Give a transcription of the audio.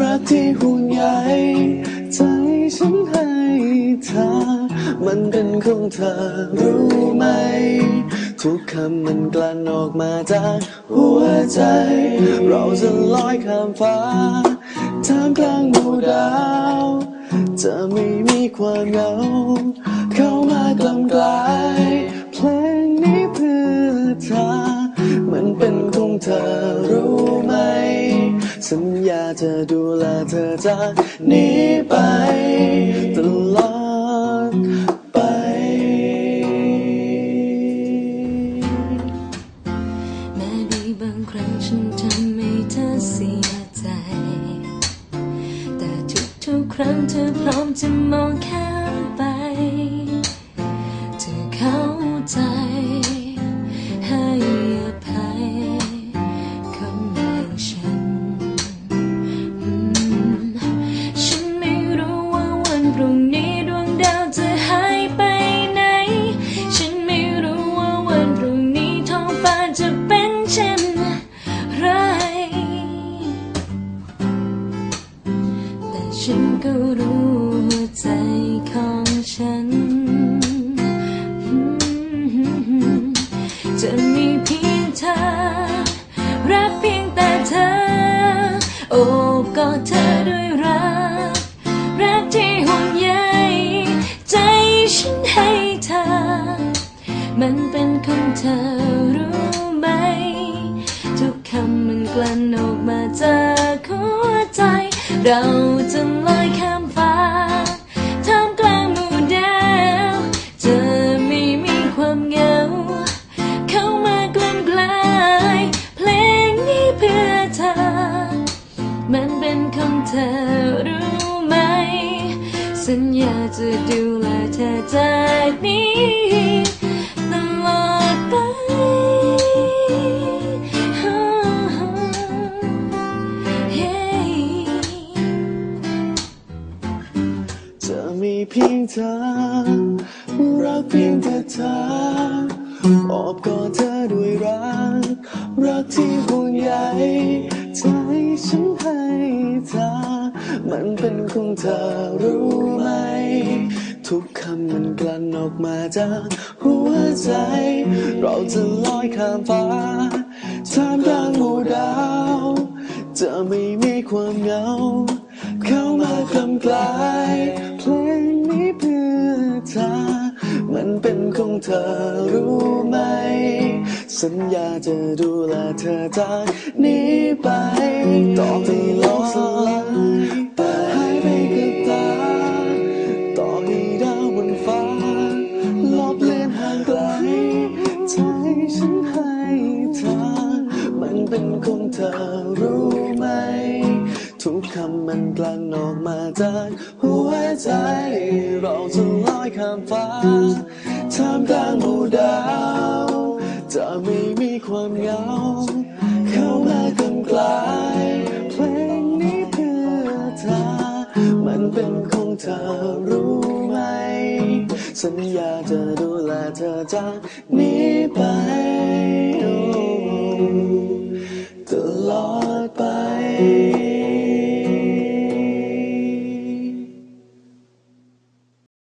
รักที่ห่วงใยใจฉันให้เธอ มันเป็นของเธอรู้ไหม ทุกคำมันกลั่นออกมาจากหัวใจ เราจะลอยข้ามฟ้าท่ามกลางหมู่ดาว จะไม่มีความเหงา เข้ามากลำกลาย จะดูแลเธอจากนี้ไปตลอดไป แม้มีบางครั้งฉันทำให้เธอเสียใจ แต่ทุกๆครั้งเธอพร้อมจะมองข้ามไป เธอเข้าใจ ก็รู้หัวใจของฉัน จะมีเพียงเธอ รักเพียงแต่เธอ โอบกอดเธอด้วยรัก รักที่ห่วงใยใจฉันให้เธอ มันเป็นของเธอรู้ไหม ทุกคำมันกลั่นออกมาจากหัวใจเรา เป็นของเธอรู้ไหม สัญญาจะดูแลเธอจากนี้ตลอดไปจะมีเพียงเธอรักเพียงแต่เธออบกอดเธอด้วยรักรักที่ เป็นของเธอรู้ไหม ทุกคำมันกลั่นออกมาจากหัวใจ เราจะลอยข้ามฟ้าท่ามกลางหมู่ดาว จะไม่มีความเหงา เข้ามากำกลายเพลงนี้เพื่อเธอ มันเป็นของเธอรู้ไหม สัญญาจะดูแลเธอจากนี้ไปต่อให้โลกสลายไปหาย ฉันให้เธอ มันเป็นของเธอรู้ไหม ทุกคำมันกลั่นออกมาจากหัวใจ เราจะลอยข้ามฟ้าท่ามกลางหมู่ดาว จะไม่มีความเหงา เข้ามากำกลาย เพลงนี้เพื่อเธอ มันเป็นของเธอรู้ไหม สัญญาจะดูแลเธอจากนี้ไป